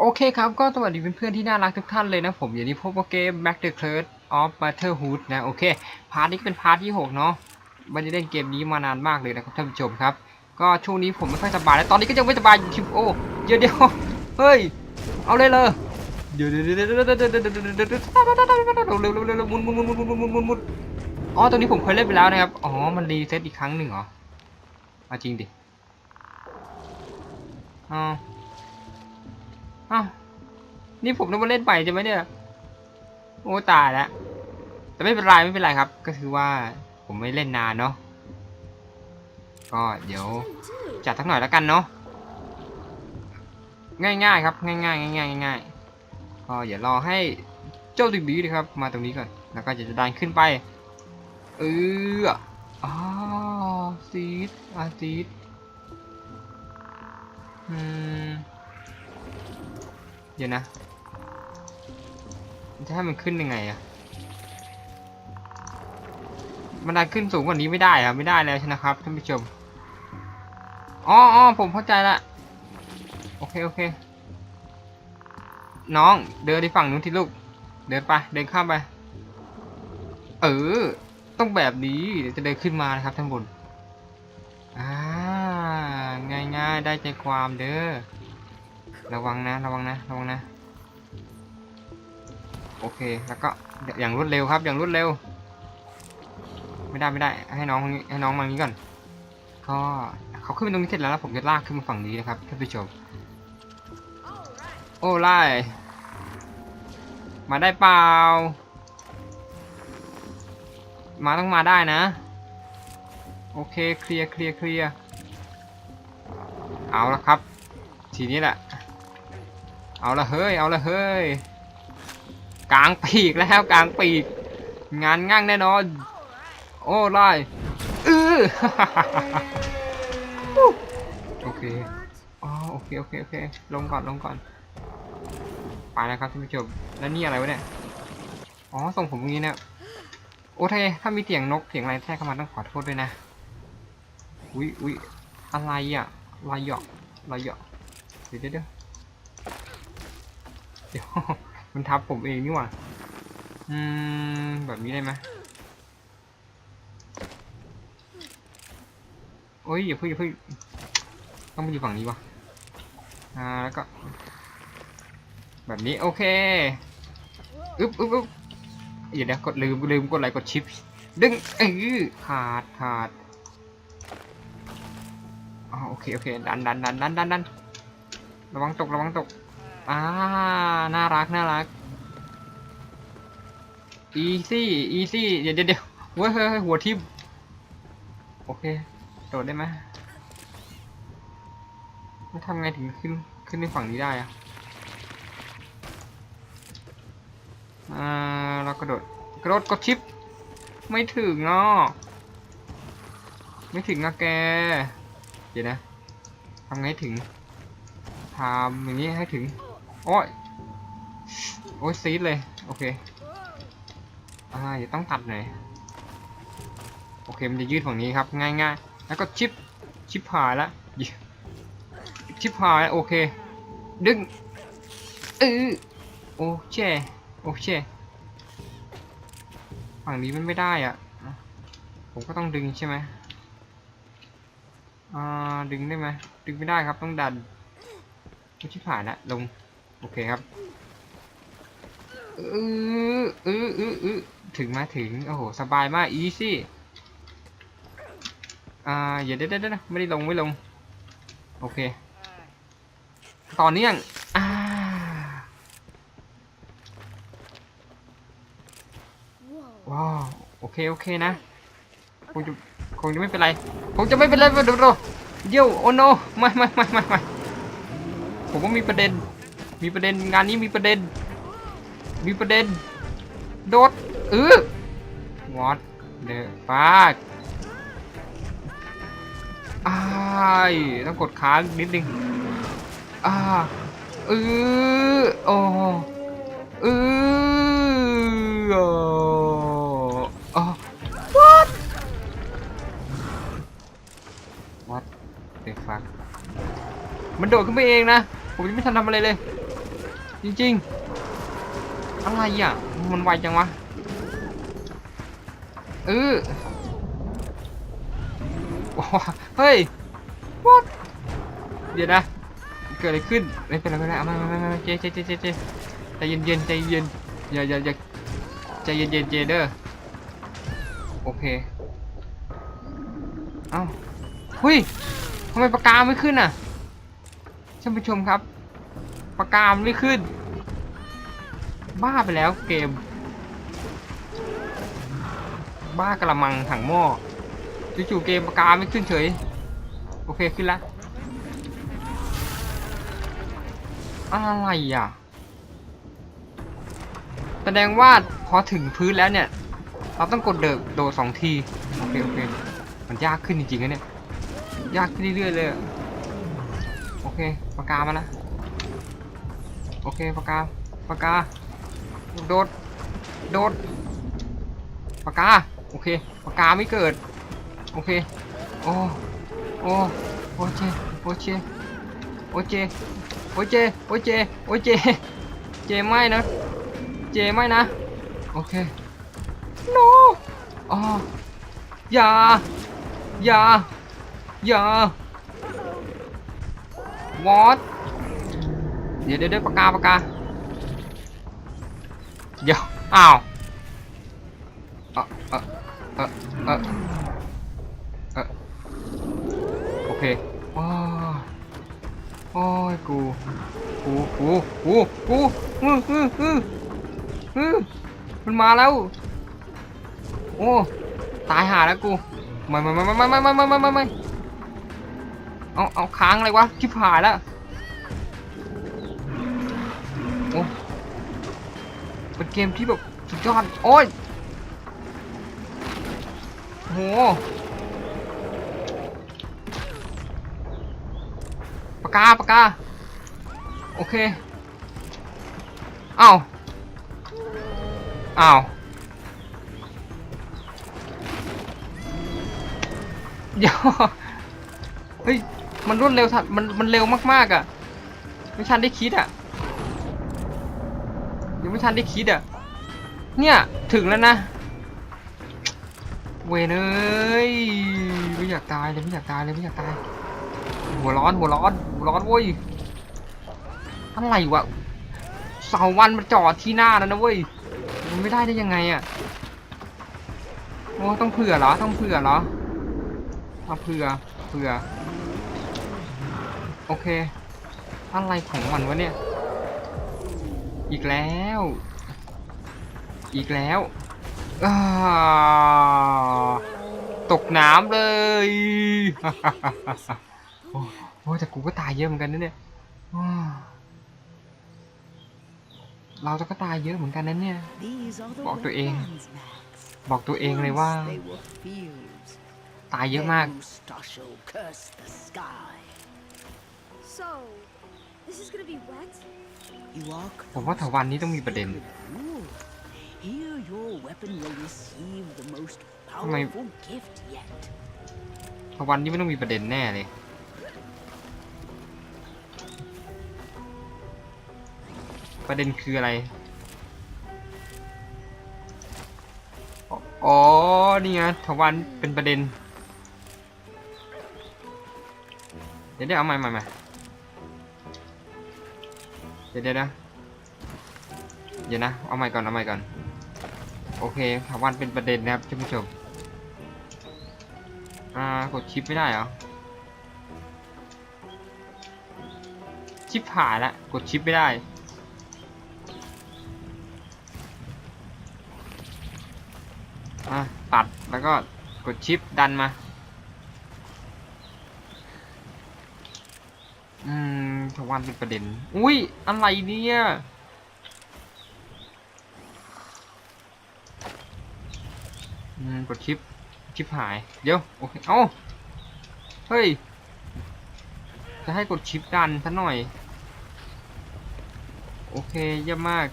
โอเคครับก็สวัสดีเพื่อนๆที่น่ารักทุกท่านเลยนะผมอย่างนี้พบกับเกม Back the Curse of Motherhood นะโอเคพาร์ทนี้เป็นพาร์ทที่ 6 เนาะไม่ได้เล่นเกมนี้มานานมากเลยนะครับท่านผู้ชมครับ ก็ช่วงนี้ผมไม่ค่อยสบายแล้วตอนนี้ก็ยังไม่สบายอยู่ทิโอ้เดี๋ยวเดี๋ยวเฮ้ยเอาเลยเลยเดี๋ยวเดี๋ยวเดี๋ยวเดี๋ยวเดี๋ยวเดี๋ยวเดี๋ยวเดี๋ยวเดี๋ยวเดี๋ยวเร็วเร็วเร็วเร็วหมุนหมุนหมุนหมุนหมุนหมุนหมุนหมุนอ๋อตัวนี้ผมเคยเล่นไปแล้วนะครับอ๋อมันรีเซ็ตอีกครั้งหนึ่งเหรอเอาจริงดิอ๋อ อ้าวนี่ผมต้องมาเล่นใหม่ใช่ไหมเนี่ย โอ้ตายแล้ว แต่ไม่เป็นไรไม่เป็นไรครับ ก็คือว่าผมไม่เล่นนานเนาะ ก็เดี๋ยวจัดทักหน่อยแล้วกันเนาะ ง่ายๆครับ ง่ายๆง่ายๆง่ายๆก็อย่ารอให้เจ้าติ๊กดีนะครับ มาตรงนี้ก่อน แล้วก็จะดันขึ้นไป เอออ๋อซีดอาซีดอืม เดี๋ยวนะจะให้มันขึ้นยังไงอะมันได้ขึ้นสูงกว่านี้ไม่ได้อะไม่ได้แล้วใช่นะครับท่านผู้ชมอ๋อออผมเข้าใจละโอเคโอเค น้องเดินที่ฝั่งนู้นที่ลูก เดินไปเดินข้ามไป เออ ต้องแบบนี้เดี๋ยวจะเดินขึ้นมานะครับท่านบนอ่าง่ายๆได้ใจความเด้อ ระวังนะ ระวังนะ ระวังนะ โอเค แล้วก็อย่างรวดเร็วครับ อย่างรวดเร็ว ไม่ได้ไม่ได้ ให้น้องให้น้องมาอย่างนี้ก่อน ก็เขาขึ้นไปตรงนี้เสร็จแล้วแล้วผมจะลากขึ้นมาฝั่งนี้นะครับท่านผู้ชม โอ้ไล่มาได้เปล่า มาต้องมาได้นะ โอเค เคลียร์เคลียร์เคลียร์เอาละครับ ทีนี้แหละ เอาละเฮ้ย เอาละเฮ้ย กลางปีกแล้วกลางปีก งานง่างแน่นอน โอ้ไล่เออโอเคอ๋อโอเคโอเคโอเค ลงก่อนลงก่อน ไปแล้วครับท่านผู้ชม แล้วนี่อะไรวะเนี่ย อ๋อส่งผมตรงนี้เนี่ย โอเค ถ้ามีเสียงนกเสียงอะไรแทรกเข้ามาต้องขอโทษด้วยนะ อุ้ยอุ้ยอะไรอะลายหยอกลายหยอกเดี๋ยวเดี๋ยว เดี๋ยวมันทับผมเองนี่หว่า อืม แบบนี้ได้ไหมโอ้ยอย่าเพิ่งอย่าเพิ่งต้องไปอยู่ฝั่งนี้วะอ่าแล้วก็ แบบนี้โอเคอึ๊บอึ๊บอึ๊บเดี๋ยวเดี๋ยวกดลืมลืมกดอะไรกดชิป ดึงเออขาดขาดอ๋อโอเคโอเคดันดันดันดันดันดันระวังตกระวังตก อ่า น่ารัก น่ารัก easy easy เดี๋ยวเดี๋ยวเดี๋ยวเว้ยเฮ้ยเฮ้ยหัวทิ่มโอเค โดดได้ไหมมันทำไงถึงขึ้น ขึ้นในฝั่งนี้ได้อะอ่า เรากระโดด กระโดดกดชิป ไม่ถึงอะไม่ถึงอะแก เดี๋ยวนะทำไงให้ถึงทำอย่างนี้ให้ถึง โอ้ย โอ้ยซีดเลย โอเค อ่าเดี๋ยวต้องตัดหน่อย โอเค มันจะยืดฝั่งนี้ครับ ง่ายๆแล้วก็ชิป ชิปหายล้วชิปหายโอเค ดึงเออโอเค โอเค ฝั่งนี้มันไม่ได้อะ ผมก็ต้องดึงใช่ไหมอ่า ดึงได้ไหม ดึงไม่ได้ครับ ต้องดันชิบหายละลง โอเคครับเออเออเออเออถึงมาถึง โอ้โห สบายมาก อีซี่ อ่า อย่าเดี๋ยวเดี๋ยวเดี๋ยวไม่ได้ลง ไม่ลง โอเคตอนนี้ยังอ่า ว้าว โอเค โอเคนะ คงจะ คงจะไม่เป็นไร คงจะไม่เป็นไรเดี๋ยวเดี๋ยวเดี๋ยวโอโนไม่ไม่ไม่ไม่ไม่ผมว่ามีประเด็น มีประเด็นงานนี้มีประเด็น มีประเด็น โดดเออ what the fuck อ้ายต้องกดค้างนิดนึงอ่าเออโอ้เออโอ้ what what the fuck มันโดดขึ้นไปเองนะ ผมยังไม่ทันทำอะไรเลย จริงๆ อะไรอะ มันไวจังวะ เออโอ้โหเฮ้ย what เดี๋ยวนะ เกิดอะไรขึ้น ไม่เป็นไรไม่เป็นไรเอามามามามาเจเจเจเจเจใจเย็นเย็นใจเย็นอย่าอย่าอย่าใจเย็นเย็นเจเด้อโอเค เอ้าเฮ้ยทำไมปากกาไม่ขึ้นอะท่านผู้ชมครับ ปากกาไม่ขึ้น บ้าไปแล้วเกม บ้ากระมังถังหม้อจู่ๆเกมปากกาไม่ขึ้นเฉย โอเคขึ้นละอะไรอะ แสดงว่าพอถึงพื้นแล้วเนี่ย เราต้องกดเดิกโดดสองที โอเคโอเค มันยากขึ้นจริงๆนะเนี่ย ยากขึ้นเรื่อยๆเลย โอเคปากกามาละ โอเคปากกาปากกาโดดโดดปากกาโอเคปากกาไม่เกิด โอเคโอ้โอ้โอเจโอเจโอเจโอเจโอเจโอเจเจไม่นะเจไม่นะโอเค no อ๋ออย่าอย่าอย่า what เดี๋ยวเดี๋ยวปากกาปากกาเดี๋ยวอ้าวเออเออเออเออเออโอเคโอ้ยโอ้ยกูกูกูกูกูอืออืออืออือมันมาแล้วโอ้ตายหาแล้วกูม่ไม่ไม่ไม่ไม่ไม่ไม่ไม่ไม่ไม่เอาเอาค้างอะไรวะชิบหายแล้ว เป็นเกมที่แบบสุดยอดโอ้ยโหปากกาปากกาโอเคอ้าวอ้าวเดี๋ยวเฮ้ยมันรวดเร็วทันมันมันเร็วมากๆอะไม่ทันได้คิดอะ ยังไม่ทันได้คิดอะ เนี่ย ถึงแล้วนะ เวเอ้ยไม่อยากตายเลยไม่อยากตายเลยไม่อยากตาย หัวร้อนหัวร้อนหัวร้อนเว้ย อะไรวะเสาวันมันจอดที่หน้าแล้วนะเว้ย มันไม่ได้ได้ยังไงอะ โอ้ต้องเผื่อเหรอ ต้องเผื่อเหรอมาเผื่อ เผื่อ โอเค อะไรของมันวะเนี่ย อีกแล้ว อีกแล้วอาตกน้ำเลยโอ้โอ้แต่กูก็ตายเยอะเหมือนกันนะเนี่ยอ้าวเราจะก็ตายเยอะเหมือนกันนะเนี่ย บอกตัวเอง บอกตัวเองเลยว่า ตายเยอะมาก So, this is gonna be wet? ผมว่าถาวันนี้ต้องมีประเด็น Here your weapon will receive the most ทำไม powerful gift yet. ถาวันนี้ไม่ต้องมีประเด็นแน่เลย ประเด็นคืออะไร อ๋ออ๋อนี่ไงถาวันเป็นประเด็น เดี๋ยวเดี๋ยวเอาใหม่ใหม่ใหม่เดี๋ยวเดี๋ยวนะเดี๋ยวนะ เอาใหม่ก่อน เอาใหม่ก่อน โอเคถาวันเป็นประเด็นนะครับท่านผู้ชม อ่า กดชิปไม่ได้เหรอ ชิปหายละ กดชิปไม่ได้ อะ ตัด แล้วก็กดชิปดันมา อืม ทวันเป็นประเด็น อุ้ย อะไรเนี่ย อืม กดชิปชิปหาย เดี๋ยว โอเค เอ้า เฮ้ย จะให้กดชิปดันซะหน่อย โอเคเยี่ยมมาก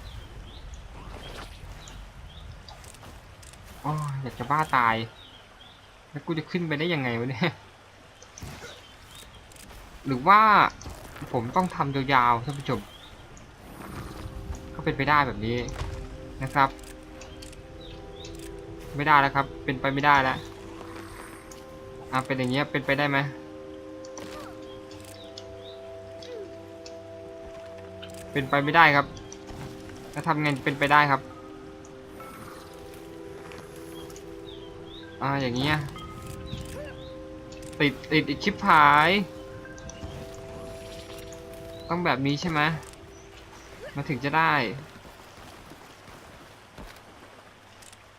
อ๋ออยากจะบ้าตาย แล้วกูจะขึ้นไปได้ยังไงวะเนี่ย หรือว่า ผมต้องทำยาวๆท่านผู้ชมก็เป็นไปได้แบบนี้นะครับ ไม่ได้แล้วครับ เป็นไปไม่ได้แล้วอะเป็นอย่างเงี้ยเป็นไปได้ไหมเป็นไปไม่ได้ครับแล้วทำไงเป็นไปได้ครับ อ่า อย่างเงี้ย ติด ติดอีกชิปหาย ต้องแบบนี้ใช่ไหมมาถึงจะได้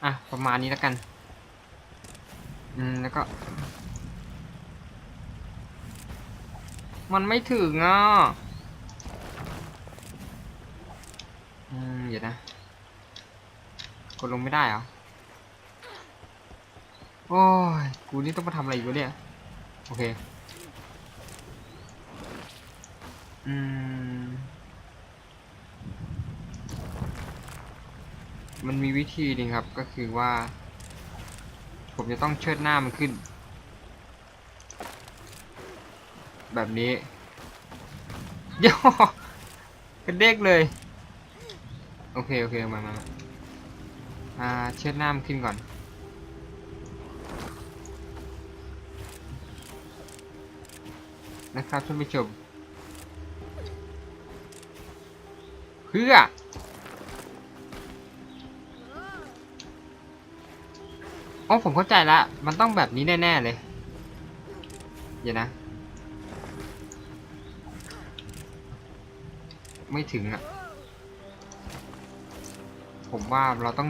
อะ ประมาณนี้แล้วกัน อืม แล้วก็ มันไม่ถึงอะ อืม เดี๋ยวนะ กดลงไม่ได้เหรอ โอ้ย กูนี่ต้องมาทำอะไรอีกวะเนี่ย โอเค อืม มันมีวิธีนึงครับก็คือว่า ผมจะต้องเชิดหน้ามันขึ้น แบบนี้เดี๋ยวกระเด้กเลย โอเค โอเค มามามาอ่า เชิดหน้ามันขึ้นก่อน นะครับท่านผู้ชม พื่อ อ๋อผมเข้าใจละ มันต้องแบบนี้แน่ ๆ เลย เดี๋ยวนะ ไม่ถึงอะผมว่าเราต้อง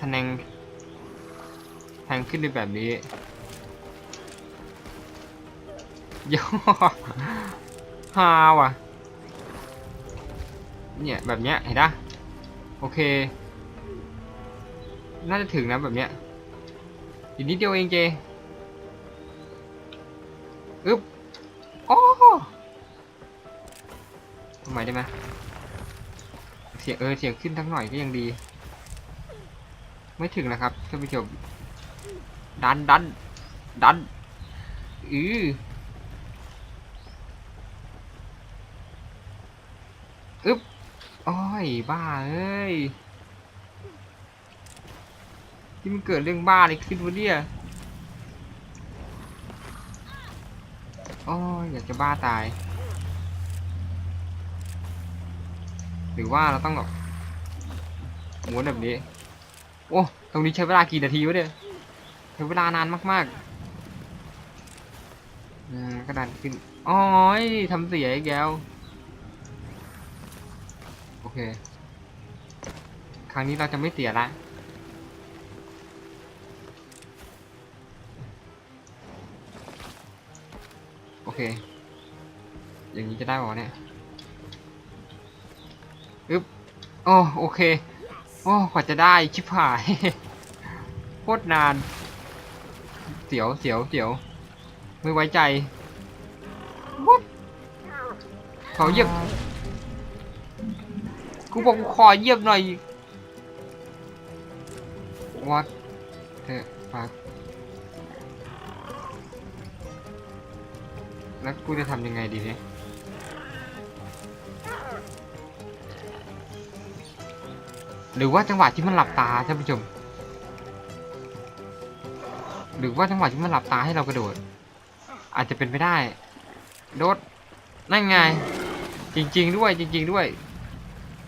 ทะแนงแทงขึ้นในแบบนี้ย่อฮาว่ะ เนี่ยแบบเนี้ยเห็นปะโอเค น่าจะถึงนะแบบเนี้ยอีกนิดเดียวเองเจอึ๊บโอ้ทำไมได้ไหมเสียงเออเสียงขึ้นทั้งหน่อยก็ยังดี ไม่ถึงนะครับท่านผู้ชมดันดันดันอืออึ๊บ โอ้ย บ้าเอ้ยที่มันเกิดเรื่องบ้าอะไรขึ้นวะเนี่ยโอ้ยอยากจะบ้าตาย หรือว่าเราต้องแบบม้วนแบบนี้ โอ้ ตรงนี้ใช้เวลากี่นาทีวะเนี่ยใช้เวลานานมากๆ อืมกระดานขึ้น อ๋อยทำเสียอีกแล้ว เค ครั้งนี้เราจะไม่เสียละโอเค อย่างนี้จะได้ป่าวะเนี่ยอึ๊บโอ้โอเค โอ้กว่าจะได้ชิบหายโคตรนาน เสียวเสียวเสียว ไม่ไว้ใจเขาเหยียบ กูบอกกูขอเยียบหน่อยวัดเถอะฝากแล้วกูจะทำยังไงดีเนี่ยหรือว่าจังหวะที่มันหลับตาท่านผู้ชม หรือว่าจังหวะที่มันหลับตาให้เรากระโดด อาจจะเป็นไปได้ โดดนั่นไง จริง ๆ ด้วยจริง ๆ ด้วย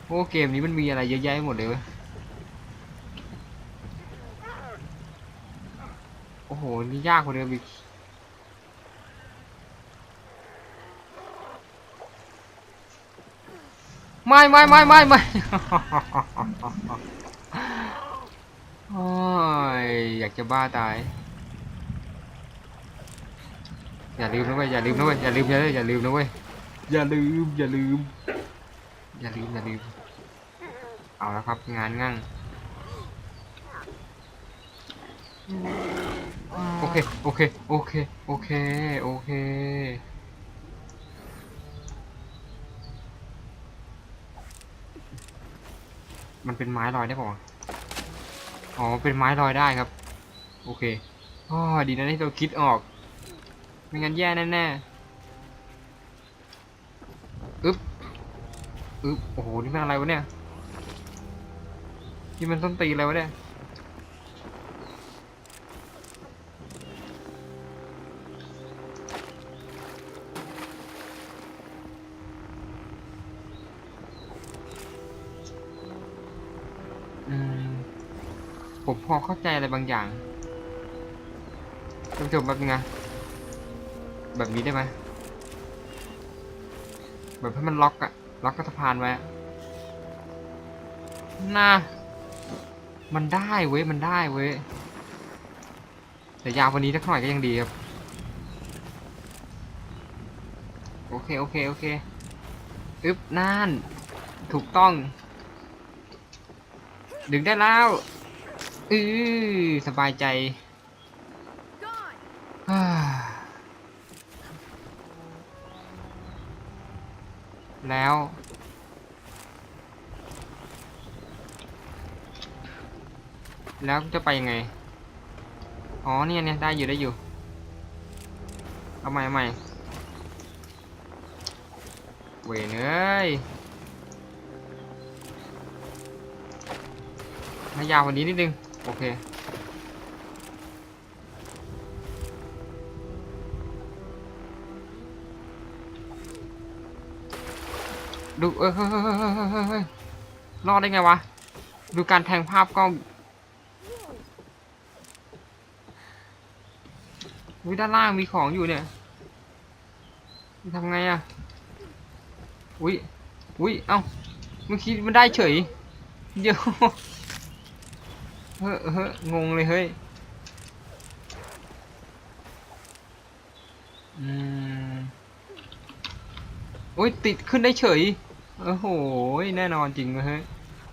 โอ้เกมนี้มันมีอะไรเยอะแยะไปหมดเลยเว้ยโอ้โห นี่ยากกว่าเดิมอีกไม่ไม่ไม่ไม่ไม่โอ้ยอยากจะบ้าตาย อย่าลืมนะเว้ยอย่าลืมนะเว้ยอย่าลืมอย่าอย่าลืมนะเว้ยอย่าลืมอย่าลืม อย่าลืมอย่าลืมเอาแล้วครับ งานงั่งโอเค โอเค โอเค โอเค โอเค มันเป็นไม้ลอยได้ป่าวะอ๋อ เป็นไม้ลอยได้ครับ โอเคอ๋อดีนะที่เราคิดออก ไม่งั้นแย่แน่ๆอึ๊บ อึ๊บโอ้โห นี่มันอะไรวะเนี่ย นี่มันต้นตีอะไรวะเนี่ย อืม ผมพอเข้าใจอะไรบางอย่างท่านผู้ชมแบบนึงนะแบบนี้ได้ไหมแบบให้มันล็อกอะ ล็อกกระสะพานไว้อะน่ามันได้เว้ย มันได้เว้ยแต่ยาววันนี้สักหน่อยก็ยังดีครับ โอเค โอเค โอเค อึ๊บน่าน ถูกต้อง ดึงได้แล้ว อือสบายใจ แล้วจะไปยังไง อ๋อเนี่ยเนี่ยได้อยู่ได้อยู่ เอาใหม่ใหม่เวยเอ้ยให้ยาวกว่านี้นิดนึง โอเคดูเออรอดได้ไงวะ ดูการแทงภาพกล้อง วิด้านล่างมีของอยู่เนี่ยทำไงอะอุ้ยอุ้ยเอ้าเมื่อกี้มันได้เฉยเดี๋ยวเฮ้อเฮ้องงเลยเฮ้ยอืมอุ้ยติดขึ้นได้เฉยโอ้โหแน่นอนจริงเลยเฮ้ย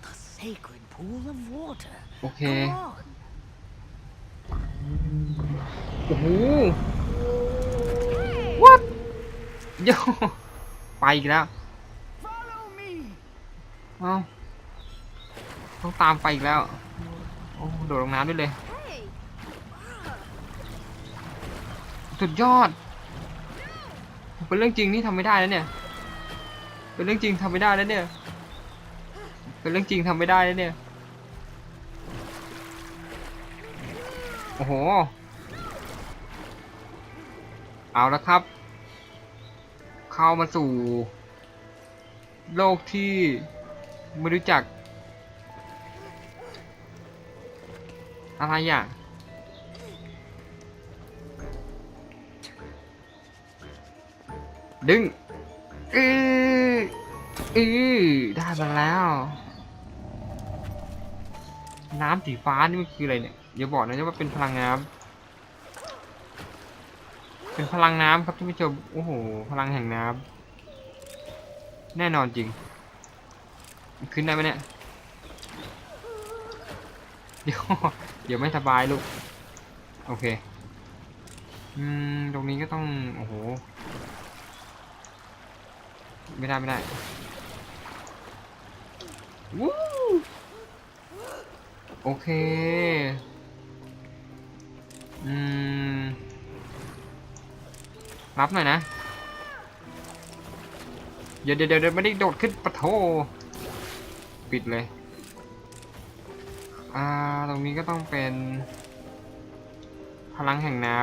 The sacred pool of water. โอเค อ้โห what โยไปอีกแล้ว Follow me. เอ้าต้องตามไปอีกแล้ว โอ้โดดลงน้ำด้วยเลย Hey. สุดยอด เป็นเรื่องจริงนี่ทำไม่ได้แล้วเนี่ย เป็นเรื่องจริงทำไม่ได้แล้วเนี่ย เป็นเรื่องจริงทำไม่ได้แล้วเนี่ย โอ้โห เอาละครับ เข้ามาสู่ โลกที่ไม่รู้จัก อะไรอะดึงอืออือได้มาแล้ว น้ำสีฟ้านี่มันคืออะไรเนี่ยอย่าบอกนะว่าเป็นพลังน้ำ เป็นพลังน้ำครับท่านผู้ชม โอ้โห พลังแห่งน้ำ แน่นอนจริง ขึ้นได้ไหมเนี่ย เดี๋ยว เดี๋ยวไม่สบายลูก โอเค อืม ตรงนี้ก็ต้อง โอ้โห ไม่ได้ไม่ได้วู้โอเค อืม รับหน่อยนะเดี๋ยวเดี๋ยวเดี๋ยวไม่ได้โดดขึ้นปะโถปิดเลย อ่า ตรงนี้ก็ต้องเป็น พลังแห่งน้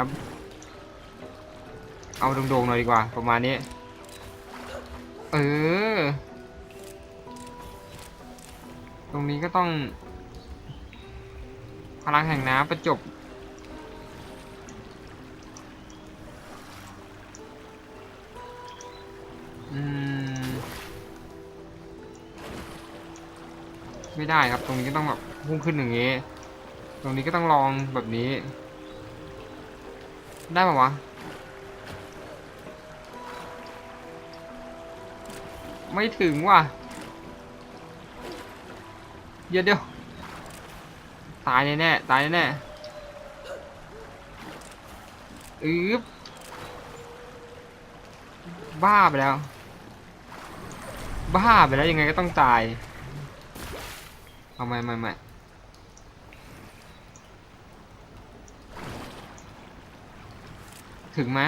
ำ เอาโด่งๆหน่อยดีกว่า ประมาณนี้ เออ ตรงนี้ก็ต้อง พลังแห่งน้ำประจบ ไม่ได้ครับ ตรงนี้ก็ต้องแบบพุ่งขึ้นอย่างงี้ ตรงนี้ก็ต้องลองแบบนี้ ได้ปะวะ ไม่ถึงว่ะเดี๋ยวเดี๋ยวตายแน่ๆตายแน่ๆอืบบ้าไปแล้ว บ้าไปแล้วยังไงก็ต้องตาย เอาไม่ไม่ไม่ถึงไหม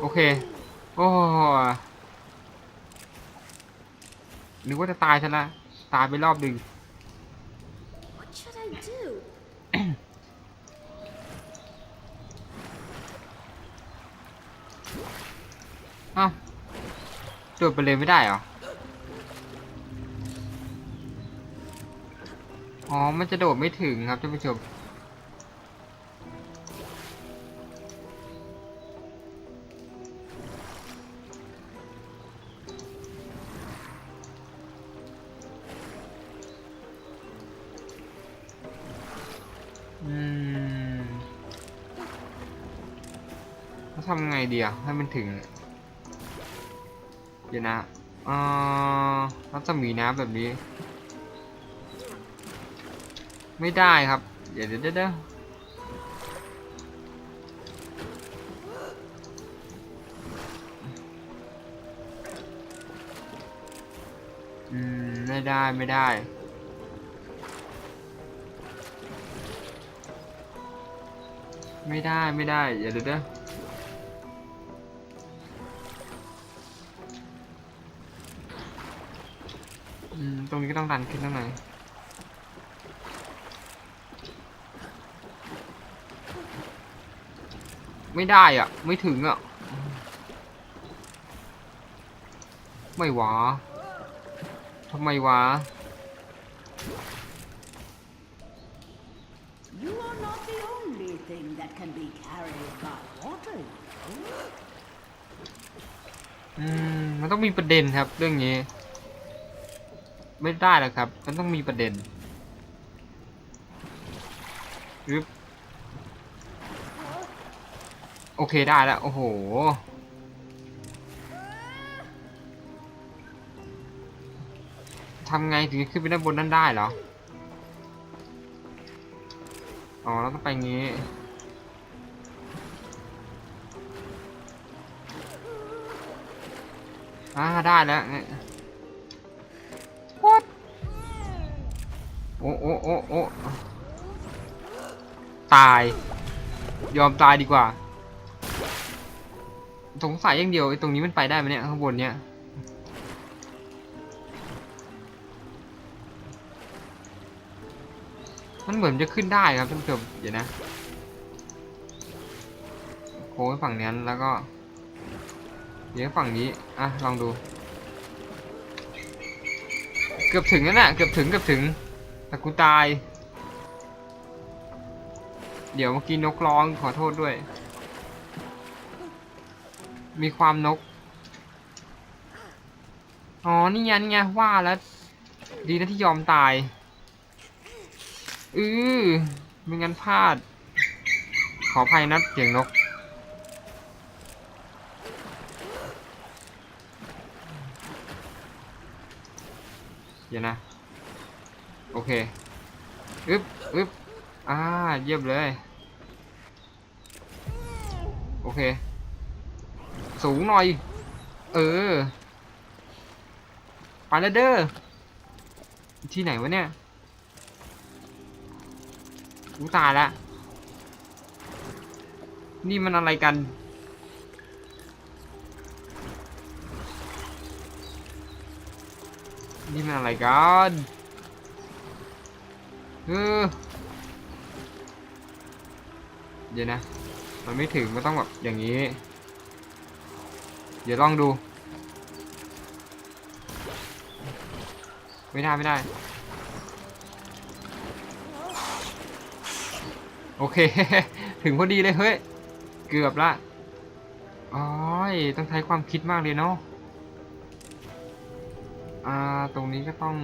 โอเค โอ้นึกว่าจะตายซะละ ตายไปรอบหนึ่งอ้าวโดดไปเลยไม่ได้เหรอ อ๋อ มันจะโดดไม่ถึงครับท่านผู้ชม อืมทำไงดีอะให้มันถึง เดี๋ยวนะเอ่อรัศมีน้ำแบบนี้ ไม่ได้ครับเดี๋ยวเดี๋ยวเดี๋ยวเดี๋ยวอืม ไม่ได้ไม่ได้ ไม่ได้ไม่ได้เดี๋ยวเดี๋ยวเดี๋ยวอืมตรงนี้ก็ต้องดันขึ้นตั้งหนอย ไม่ได้อะ ไม่ถึงอะ ไม่หวะทำไมวะ You are not the only thing that can be carried by water. you know. อืมมันต้องมีประเด็นครับ เรื่องนี้ ไม่ได้หรอกครับ มันต้องมีประเด็นยึบ โอเคได้แล้ว โอ้โห ทำไงถึงขึ้นไปด้านบนนั้นได้เหรอ อ๋อแล้วต้องไปงี้ อ่า ได้แล้วโอ้โอ้โอ้โอ้ตาย ยอมตายดีกว่า สงสัยอย่างเดียวไอ้ตรงนี้มันไปได้ไหมเนี่ยข้างบนเนี่ยมันเหมือนจะขึ้นได้ครับท่านผู้ชมเดี๋ยวนะโค้งฝั่งนั้นแล้วก็เดี๋ยวฝั่งนี้อะลองดู เกือบถึงแล้วน่ะเกือบถึงเกือบถึงแต่กูตาย เดี๋ยวเมื่อกี้นกร้องขอโทษด้วย มีความนก อ๋อ นี่ไงนี่ไงว่าแล้ว ดีนะที่ยอมตาย อือไม่งั้นพลาด ขออภัยนะเสียงนก เดี๋ยวนะ โอเค อึ๊บอึ๊บอ่า เยี่ยมเลย โอเค สูงหน่อย เออไปแล้วเด้อที่ไหนวะเนี่ยกูตายล้วนี่มันอะไรกัน นี่มันอะไรกันเออเดี๋ยวนะ มันไม่ถึงมันต้องแบบอย่างนี้ เดี๋ยวลองดู ไม่ได้ไม่ได้ โอเค ถึงพอดีเลยเฮ้ย เกือบละอ๋อยต้องใช้ความคิดมากเลยเนาะอ่าตรงนี้ก็ต้อง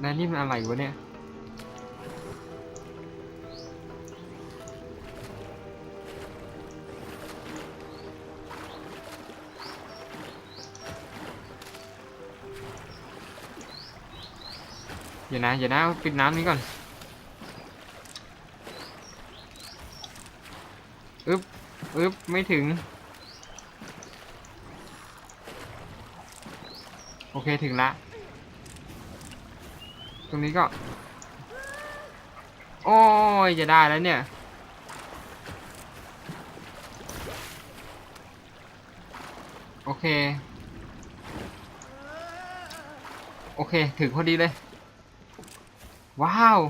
แล้วนี่มันอะไรวะเนี่ย ดี๋ยวนะเดี๋ยวนะปิดน้ำนี้ก่อนอึ๊บอึ๊บไม่ถึง โอเคถึงละ ตรงนี้ก็ โอ้ยจะได้แล้วเนี่ยโอเค โอเค ถึงพอดีเลย ว้าว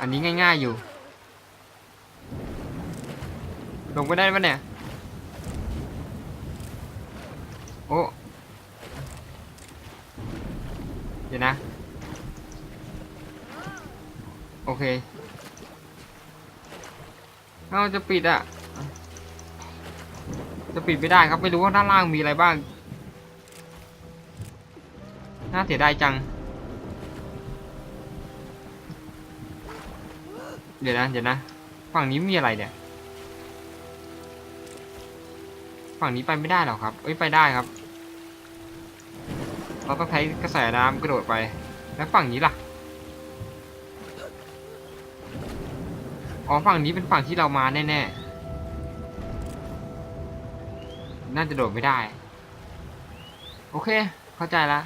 อันนี้ง่ายๆอยู่ ลงไปได้ปะเนี่ย โอ้ เดี๋ยวนะ โอเคเราจะปิดอะจะปิดไม่ได้ครับ ไม่รู้ว่าด้านล่างมีอะไรบ้าง น่าเสียดายจัง เดี๋ยวนะ เดี๋ยวนะ ฝั่งนี้มีอะไรเนี่ย ฝั่งนี้ไปไม่ได้หรอครับ เอ้ย ไปได้ครับ เราต้องใช้กระแสน้ำกระโดดไป แล้วฝั่งนี้ล่ะ อ๋อ ฝั่งนี้เป็นฝั่งที่เรามาแน่ๆ น่าจะโดดไม่ได้ โอเค เข้าใจละ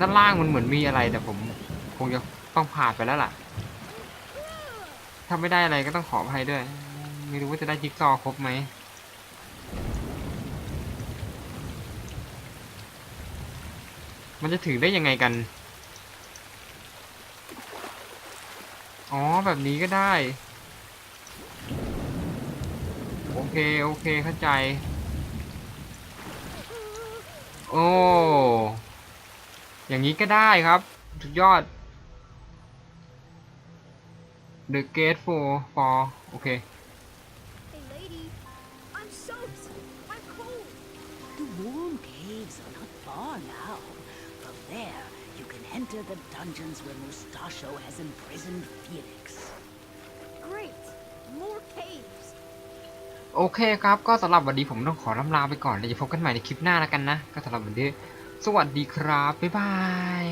ด้านล่างมันเหมือนมีอะไรแต่ผมคงจะต้องผ่านไปแล้วล่ะ ถ้าไม่ได้อะไรก็ต้องขออภัยด้วย ไม่รู้ว่าจะได้จิ๊กซอครบไหมมันจะถือได้ยังไงกัน อ๋อแบบนี้ก็ได้ โอเค โอเคเข้าใจ โอ้ อย่างนี้ก็ได้ครับ สุดยอด The gate for for โอเค Hey, lady. I'm soaked. I'm cold. The warm caves are not far now. From there, you can enter the dungeons where Mustachio has imprisoned Felix. Great. More caves. โอเคครับ ก็สำหรับวันนี้ผมต้องขอลำลาไปก่อนเดี๋ยวจะพบกันใหม่ในคลิปหน้าแล้วกันนะ ก็สำหรับวันนี้ สวัสดีครับ บ๊ายบาย